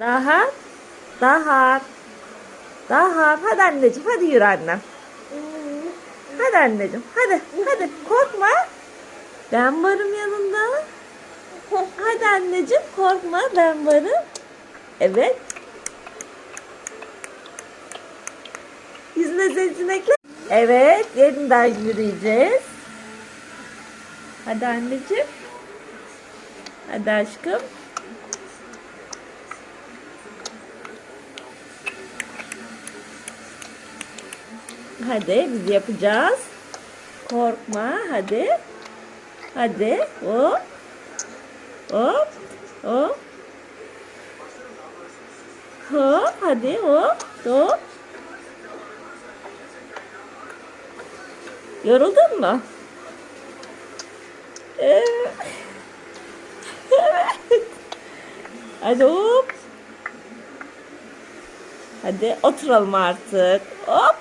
Daha. Daha. Daha. Hadi anneciğim hadi yürü annem. Hadi anneciğim hadi hadi korkma. Ben varım yanında. Hadi anneciğim korkma ben varım. Evet. Yüzüne seçenekle. Evet yeniden yürüyeceğiz. Hadi anneciğim. Hadi aşkım. Hadi biz yapacağız. Korkma hadi. Hadi. Hop. Hop. Hop. Hop. Hadi hop. Hop. Yoruldun mu? Evet. Hadi hop. Hadi oturalım artık. Hop.